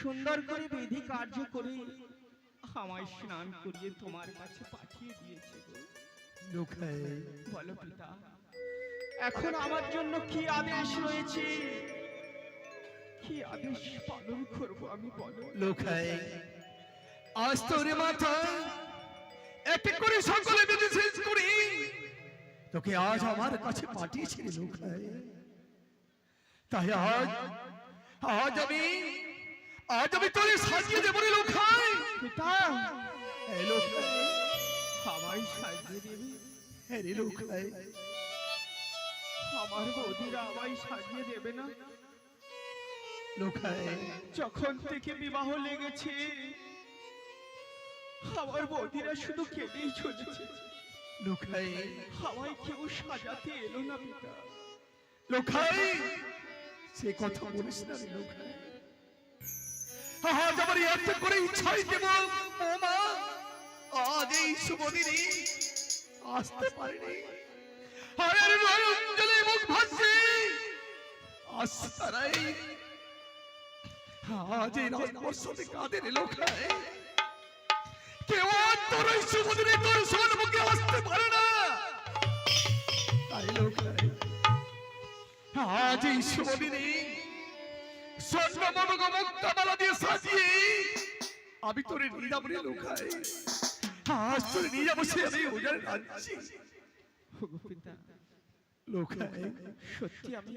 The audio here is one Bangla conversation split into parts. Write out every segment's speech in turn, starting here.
সুন্দর করে বিধি কার্য করে আমায় স্নান করিয়ে তোমার কাছে পাঠিয়ে দিয়েছে গো। বলো পিতা এখন আমার জন্য কি আদেশ রয়েছে? কি আদেশ পালন করব আমি বলো। লোখাই আজ তোর মাথায় একটি করে সকলে বেঁধে শেষ করি। তোকে আজ আমার কাছে পাঠিয়েছি লোখাই তাই আজ আজ আমি আজ আমি তোরে সাজিয়ে দেবো রে লোখাই। পিতা এই লোখাই আমায় সাজিয়ে দেবে। হ্যাঁ রে লোখাই আমার বৌদিরা আমায় সাজিয়ে দেবে না। লোখাই। যখন থেকে বিবাহ লেগেছে আমার বৌদিরা শুধু কেঁদেই চলেছে। লোখাই। আমায় কেউ সাজাতে এলো না পিতা। লোখাই সে কথা বলিস না লোখাই। আজ আমার এত করে ইচ্ছাই দেব। ও মা আজ এই শুভ দিনে আসতে পারিনি। হায়ের নয় অঞ্জলি মুখ ভাসছে। আসছে তারাই আজ এই রাজবর্ষতে কাদের লোখাই কেউ আর তোর এই শুভ দিনে তোর আসতে পারে না। তাই লোখাই আজ এই শুভ দিনে স্বর্ণ মনগ মুক্তামালা দিয়ে সাজিয়ে আমি তোরে নিয়ে রে লোকাই। আজ তোরে নিয়ে সে আমি ওজারে রাজ্যে ওগো সত্যি আমি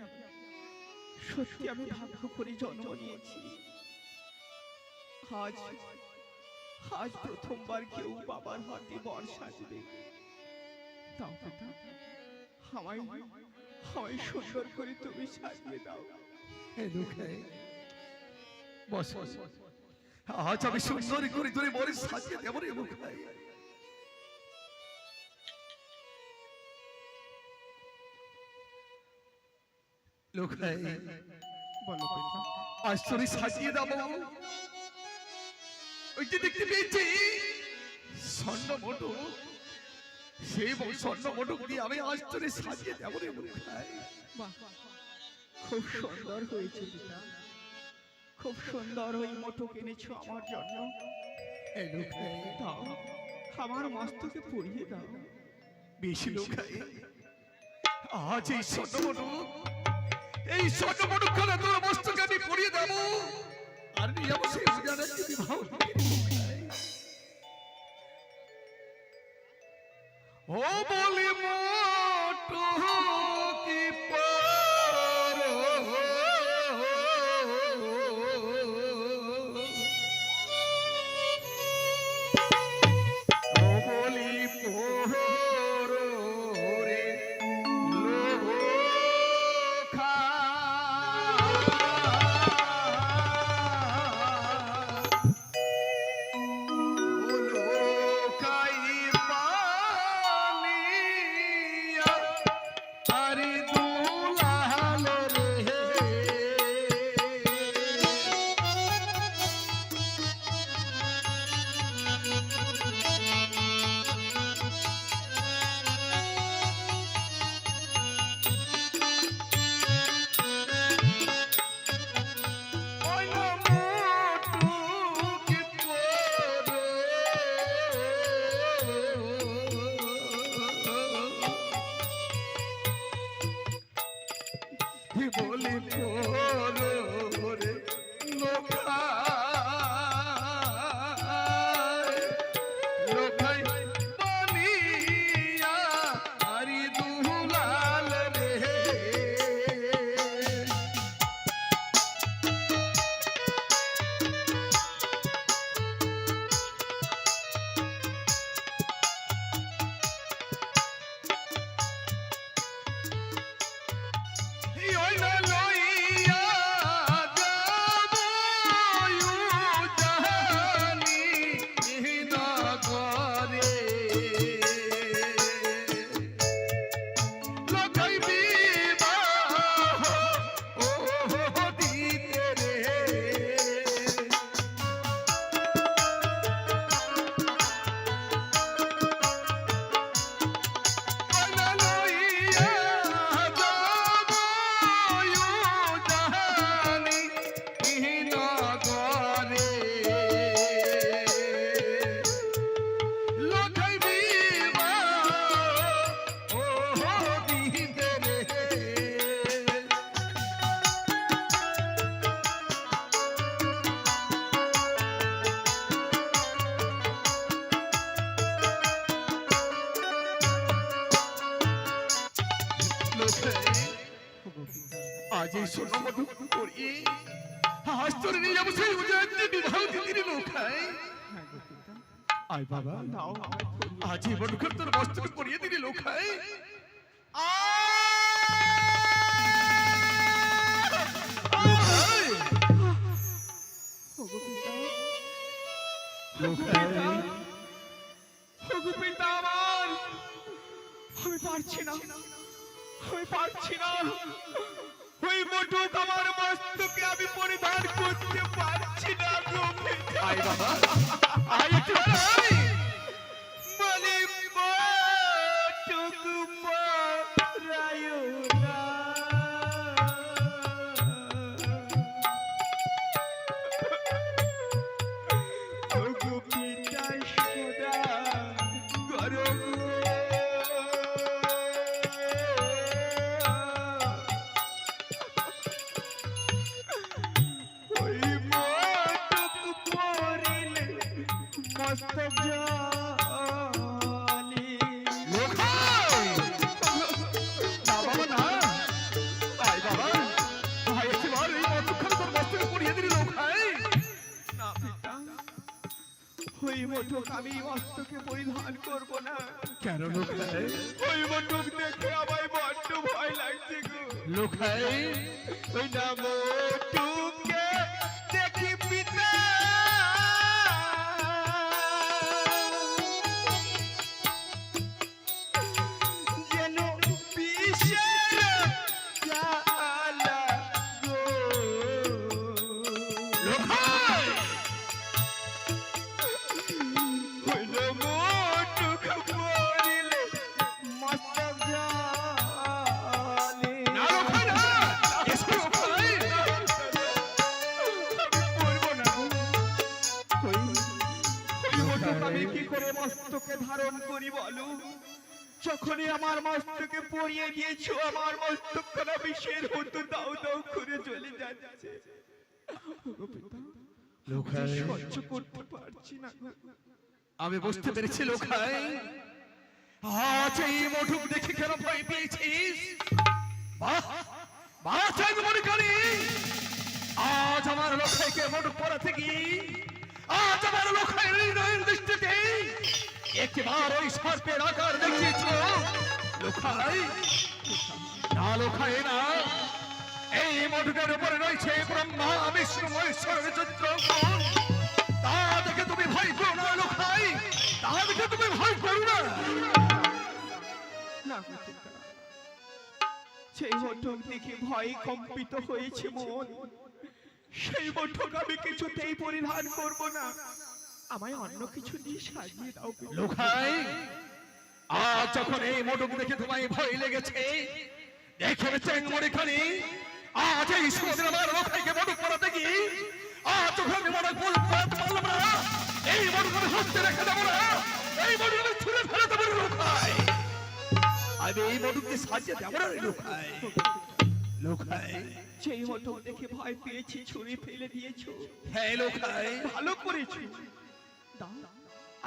সত্যি আমি ভাগ্য করে জন্ম নিয়েছি। আজ আজ প্রথমবার কেউ বাবার হাতে বর সাজবে। দাও পিতা আমায় আমায় সুন্দর করে তুমি সাজিয়ে দাও। হে লোকাই। বস। আজ আমি সুন্দর করে তোরে বরে সাজিয়ে দেবো রে লোকাই লোকাই বলো পিতা আজ তোরে সাজিয়ে দেবো। ওই যে দেখতে পেয়েছি স্বর্ণ মোটক। সেই স্বর্ণ মোটক দিয়ে আমি আজ তোরে সাজিয়ে দেবো রে মুখাই বাহ খুব সুন্দর হয়েছে পিতা খুব সুন্দর ওই মোটো কিনেছো আমার জন্য। দাও। আমার মস্তকে পরিয়ে দাও। বেশি লোকাই আজ এই স্বর্ণ মোটক এই স্বর্ণ মোটক খানা তোর মস্তকে আমি পরিয়ে দেবো। আর নিয়ে যাব সেই উজানের বিবাহ দিকে রে মুখাই। ও বলি মোটো বলি পরে লোকা এই সোনা মধু করিয়ে আজ তোর নিয়ে যাব সেই উদয়ন্তি বিবাহ দিদির হ্যাঁ আয় বাবা দাও আমায় পরিয়ে আজ এই মধুকর তোর বস্ত্র করিয়ে দিলি লোখায় ওগো ওই মোটক আমি মস্তকে পরিধান করব না। কেন লোখায় ওই মোটক দেখে আমায় বড্ড ভয় লাগছে গো। লোখায় ওই না মোটুকে যখনই আমার মস্তকে পরিয়ে দিয়েছ আমার মস্তক খানা বিষের মতো দাও দাও করে চলে যাচ্ছে। ওগো পিতা, লোখায় সহ্য করতে পারছি না আমি বুঝতে পেরেছি আজ এই দেখে কেন ভয় পেয়েছিস? বাহ বাহ চাঁদ মনে করি। আজ আমার পড়াতে গিয়ে আজ আমার হৃদয়ের দৃষ্টিতে একবার ওই সর্পের আকার দেখিয়েছ? লোখাই না লোখাই না। এই মধুকের উপরে রয়েছে ব্রহ্মা, বিষ্ণু, মহেশ্বরের চিত্র তা দেখে তুমি ভয় করো না লোখাই তা দেখে তুমি ভয় করো না। সেই বৈঠক দেখে ভয়ে কম্পিত হয়েছে মন। সেই বৈঠক আমি কিছুতেই পরিধান করব না। আমায় অন্য কিছু দিয়ে সাজিয়ে দাও। লোখাই আজ যখন এই মোটক দেখে তোমায় ভয় লেগেছে দেখে চেং মনে খানি আজ এই সমুদ্রে আমার লোখাইকে মোটক পড়াতে গিয়ে আজ যখন আমি মোটক বল পড়াতে পারলাম না এই মোটক আমি হস্তে রেখে দেবো না এই মোটক আমি ছুঁড়ে ফেলে দেবো লোখাই আমি এই মোটককে সাজিয়ে দেবো না লোখাই লোখাই সেই বৈঠক দেখে ভয় পেয়েছি ছুরি ফেলে দিয়েছ। হ্যাঁ লোখাই ভালো করেছ। দাও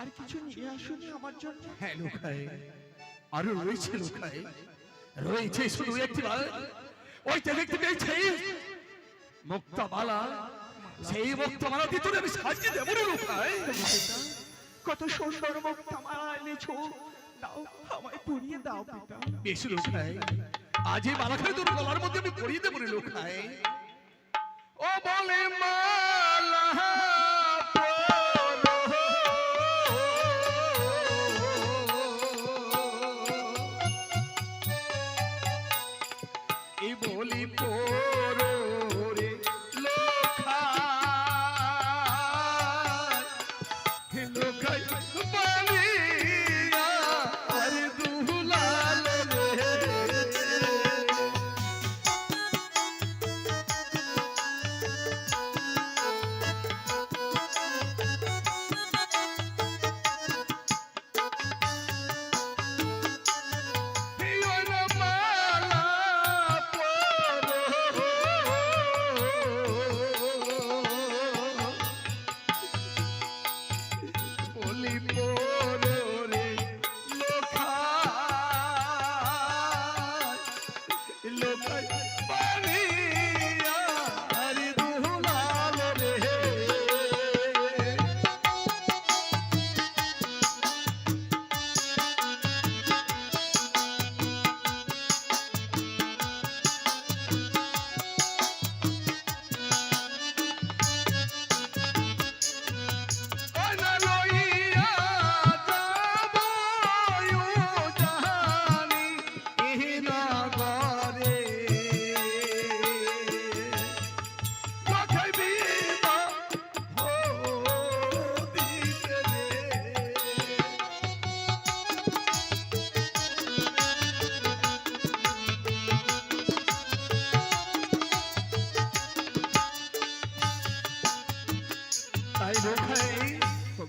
আর কিছু নিয়ে আসুনি আমার জন্য। হ্যাঁ লোখাই আরও রয়েছে লোখাই রয়েছে শুধু একটি বার ওইটা দেখতে পেয়েছিস মুক্তামালা সেই মুক্তামালা দিয়ে তোরে আমি সাজিয়ে দেবো রে পিতা, কত সুন্দর মুখ আমার এনেছো। দাও আমায় পরিয়ে দাও পিতা। বেশ লোখাই আজ এই মালাখানি তোর গলার মধ্যে আমি পরিয়ে দেবো রে লোখাই ও বলে মালা।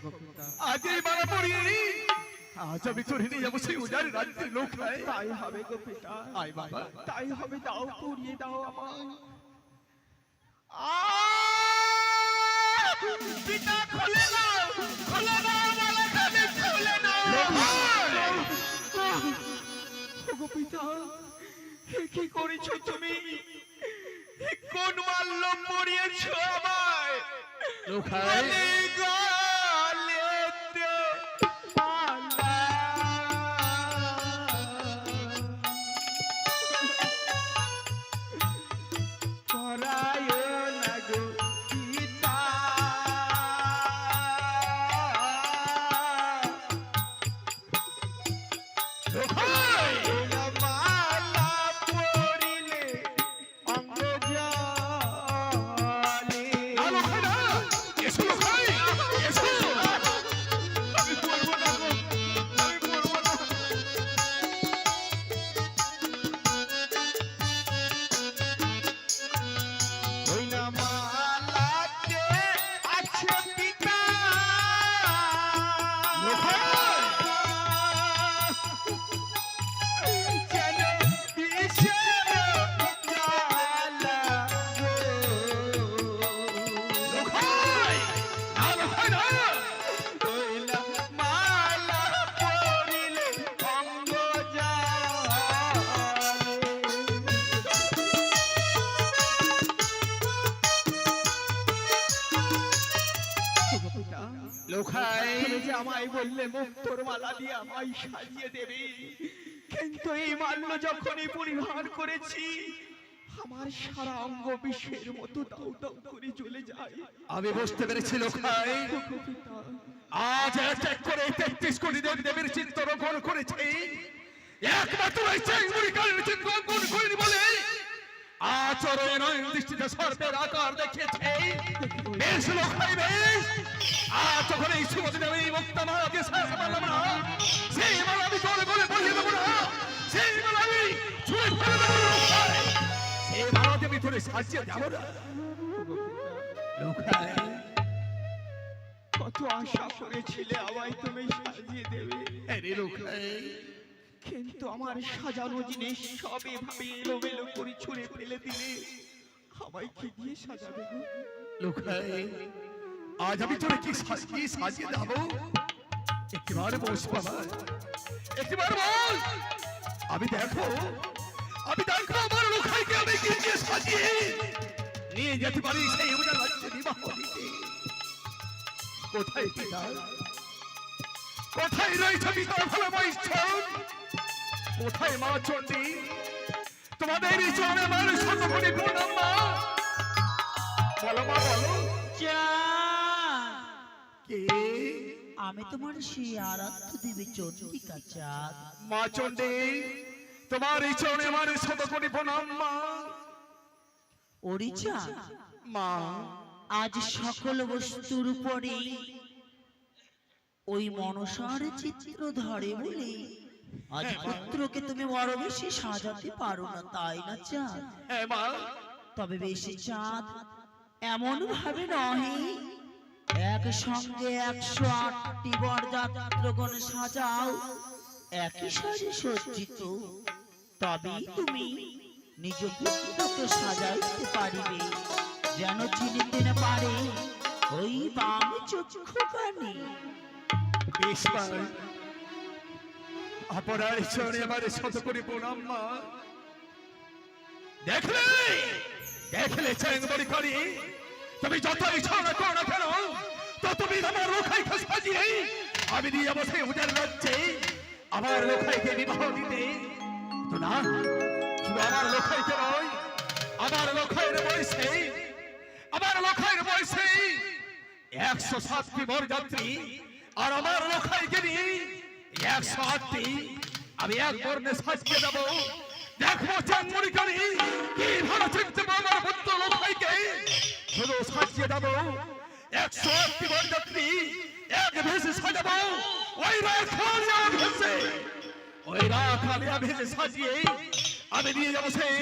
আজ এই মালা পরিয়ে আজ আমি তোরে নিয়ে যাব সেই উজার রাজ্যের লোখাই তাই হবে গো পিতা আয় বাবা। তাই হবে দাও পরিয়ে দাও আমায়। পিতা খুলে দাও খুলে দাও মালাখানি খুলে দাও ওগো পিতা কি করেছ তুমি? কোন মাল্য পরিয়েছো আমায়? লোখাই তুমি যে আমায় বললে মুক্তোর মালা দিয়ে আমায় সাজিয়ে দেবে। কিন্তু এই মাল্য যখনই পরিহার করেছি আমার সারা অঙ্গ বিশ্বের মতো দাউ দাউ করে চলে যায়। আমি বুঝতে পেরেছি লোখাই। আজ এক করে তেত্রিশ কোটি দেব দেবীর চিত্র রোপণ করেছে। একমাত্র এই চেঙ্গুড়ি কালের চিত্র অঙ্কন করিনি বলে আচরণ নয় দৃষ্টিতে সর্বের আকার দেখিয়েছে। বেশ লোখাই বেশ। আর যখন এই সুমতি দেবী মুক্ত মালাকে শেষ পারলাম না সেই মালা আমি তোর বলে বলিয়ে দেবো না। সেই মালা আমি ছুঁড়ে ফেলে দেবো সেই মালাকে আমি তোরে সাজিয়ে যাব না। ওগো পিতা, লোখাই কত আশা করেছিলে আমায় তুমি সাজিয়ে দেবে। আরে লোখাই কিন্তু আমার সাজানো জিনিস সব এভাবে এলোমেলো করে ছুঁড়ে ফেলে দিলে। আমায় কি দিয়ে সাজাবে গো? আজ আমি তোরে কি সাজিয়ে সাজিয়ে দেব একটিবার বস বাবা। একটিবার বল আমি দেখো আমি দেখো আমার লোখাইকে আমি কি দিয়ে সাজিয়ে। নিয়ে যেতে পারি সেই উজার রাজ্যে বিবাহ দিতে কোথায় পিতা? কোথায় রয়েছে পিতার ভালো বৈষ্ণব কোথায় মা চণ্ডী? তোমাদের এই চরণে মানুষ শতকোটি প্রণাম মা। বলো মা, বলো। কে? আমি তোমার সেই আরাধ্য দেবী চন্দ্রিকা চাঁদ। মা চণ্ডী তোমার এই চরণে মানুষ শতকোটি প্রণাম মা। ওরি মা। আজ সকল বস্তুর উপরে ওই মনসার চিত্র ধরে বলে আজ পুত্রকে তুমি বড় বেশি সাজাতে পারো না তাই না চাঁদ? হ্যাঁ মা। তবে বেশি চাঁদ এমন ভাবে নহে এক সঙ্গে একশো আটটি বরযাত্রগণ সাজাও। একই সাজে সজ্জিত, তবেই তুমি নিজ পুত্রকে সাজাইতে পারিবে। যেন চিনিতে না পারে ওই বাম চক্ষু কানে বেশ এই চরণে আমার শতকোটি প্রণাম মা। দেখলে? দেখলে চেঙ্গড়ি করি। তুমি যত ইচ্ছা না করো না কেন? ততদিন আমার লোখাইকে সাজিয়ে আমি দিয়ে যাব সেই উজার রাজ্যে আমার লোখাইকে বিবাহ দিতে। তো না শুধু আমার লোখাইকে নয়, আমার লোখাইয়ের বয়সে, আমার লোখাইয়ের বয়সে একশো সাতটি বরযাত্রী আর আমার লোখাইকে নিয়ে একশো আটটি আমি এক বর্ণে সাজিয়ে দেবো। দেখো চাঙ্গুড়ি করি কি ভালো চিনতে আমার পুত্র লোখাইকে শুধু সাজিয়ে দেবো, একশো আটটি বরযাত্রী এক ভেসে সাজাবো। ওই রাখালিয়া ভেসে। ওই রাখালিয়া ভেসে সাজিয়ে আমি নিয়ে যাব সেই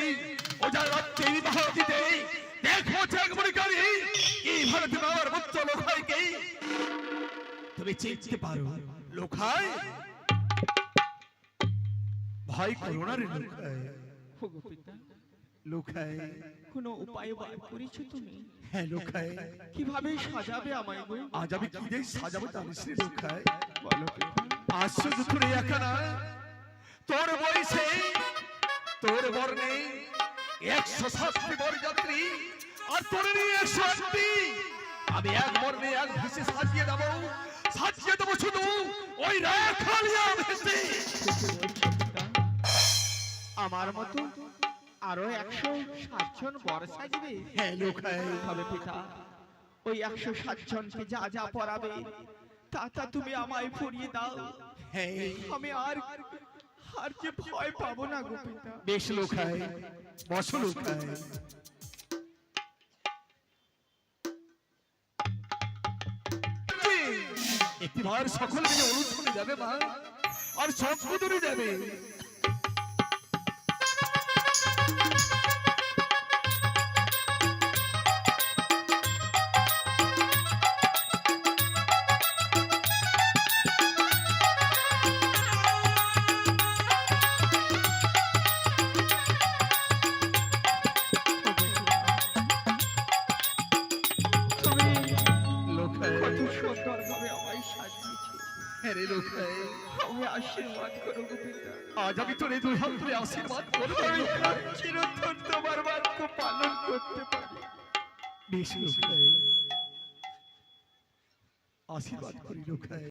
ওজার রাত্রে বিবাহ দিতে। দেখো চাঙ্গুড়ি করি কি ভালো চিনতে আমার পুত্র লোখাইকে তুমি চিনতে পারো লোখাই ভয় করো না রে লোখাই ওগো পিতা লোখাই কোনো উপায় বার করেছ তুমি? হ্যাঁ লোখাই কীভাবে সাজাবে আমায় গো? আজ আমি কি দিয়ে সাজাবো জানিস রে লোখাই বলো পিতা আশ্চর্য করে একা না। তোর বয়সে তোর বর্ণে একশো সাতটি বরযাত্রী আর তোর নিয়ে একশো আটটি। আমি এক বর্ণে এক ভেসে সাজিয়ে দেবো সাজিয়ে দেবো শুধু ওই রেখালিয়া ভেসে। আমার মতো আরও একশো সাতজন বর সাজবে হ্যাঁ হবে পিতা। ওই একশো সাতজনকে যা যা পড়াবে তা তা তুমি আমায় পড়িয়ে দাও। হ্যাঁ। আমি আর আর যে ভয় পাবো না গো পিতা। বেশ লোখাই বসো লোখাই একটি ভার সকল মিলে অনুষ্ঠানে যাবে মা আর সংশোধনে যাবে। আজ আমি তোর এই দুই হাত ধরে আশীর্বাদ করব। চিরন্তন তোমার বাক্য পালন করতে পারি বেশি আশীর্বাদ করি লোখাই